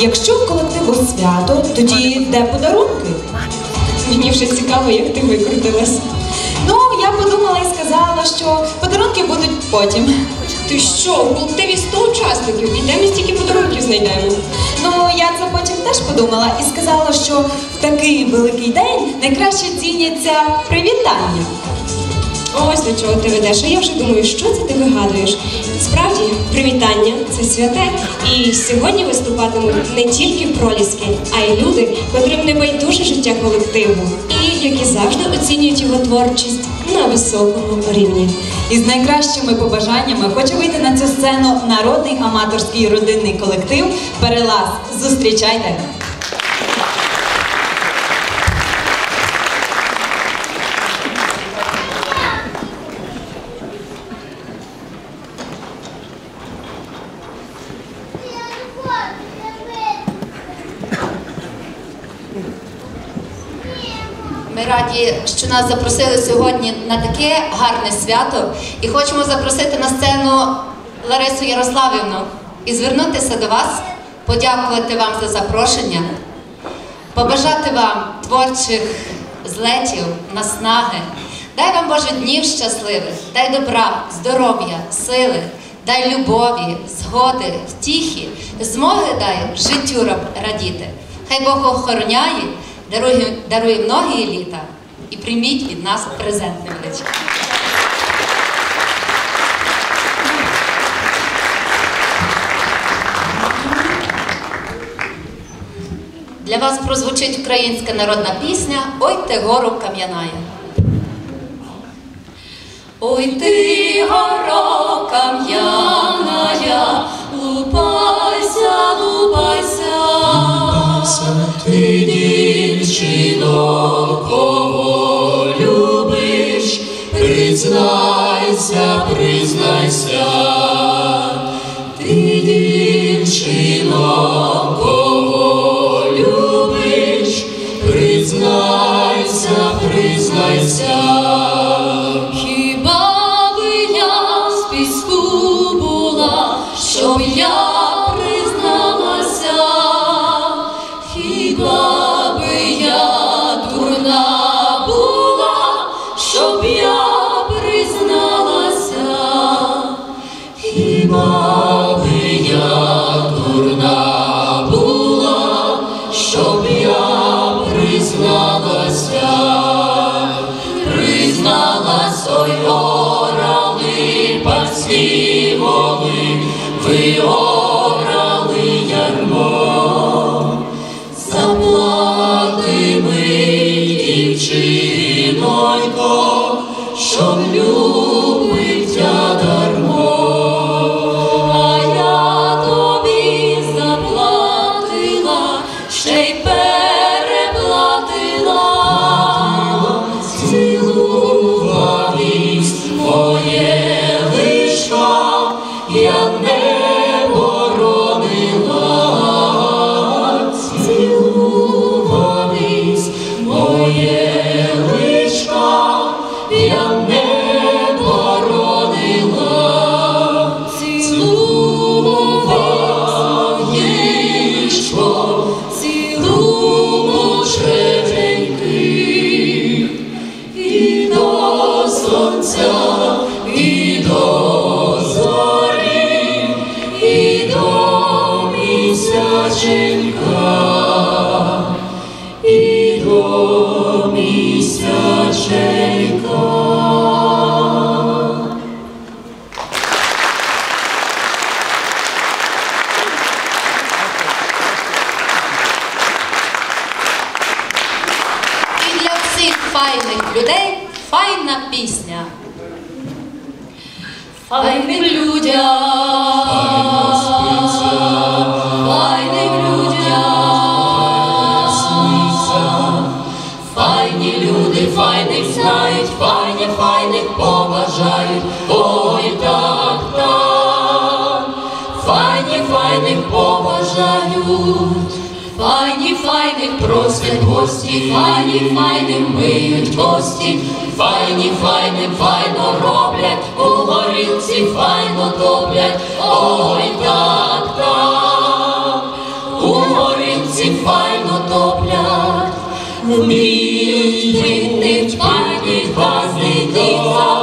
Якщо в колективу свято, тоді де подарунки? Мені вже цікаво, як ти викрутилась. Ну, я подумала і сказала, що подарунки будуть потім. Ти що, в колективі 100 учасників, і де ми стільки подарунків знайдемо? Ну, я це потім теж подумала і сказала, що в такий великий день найкраще ціняться привітання. Ось до чого ти ведеш. А я вже думаю, що це ти вигадуєш. Справді, привітання це святе. І сьогодні виступатимуть не тільки проліски, а й люди, котрим не байдуже життя колективу, і які завжди оцінюють його творчість на високому рівні. І з найкращими побажаннями хоче вийти на цю сцену народний аматорський родинний колектив Перелаз. Зустрічайте! Ми раді, що нас запросили сьогодні на таке гарне свято і хочемо запросити на сцену Ларису Ярославівну і звернутися до вас, подякувати вам за запрошення, побажати вам творчих злетів, наснаги. Дай вам Боже днів щасливих, дай добра, здоров'я, сили, дай любові, згоди, втіхи, змоги дай життю радіти. Хай Бог охороняє, дарує, дарує многі літа і прийміть від нас презент невеличкий. Для вас прозвучить українська народна пісня Ой ти гору кам'яная. Ой ти горо кам'яная, дівчино, кого любиш, признайся, признайся, воли, ви орали ярмо, заплати ми, дівчинонько, щоб любить файних людей файна пісня. Файним людям, файним людям, Файні люди, файних знають, файні, файних поважають. Ой, так, так. Файні, файних поважають. Файні, файних просять гості, фані файним миють гості, файні, файним файно роблять, у горілці файно топлять, ой так, так, у горілці файно топлять, вміють, вмітить, пані, гази, діла.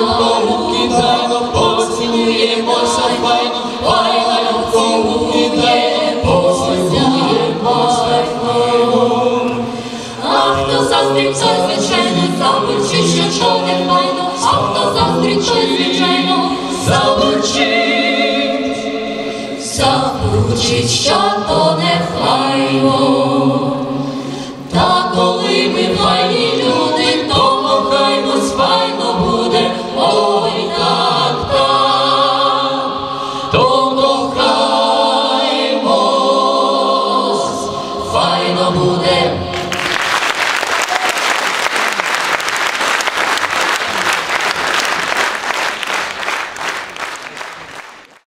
Любову кидайно, поцілуємося файно, файно любову кидайно, поцілуємося файно. А звичайно забурчить, що файно, а хто той звичайно забурчить. Забурчить, що то не файно.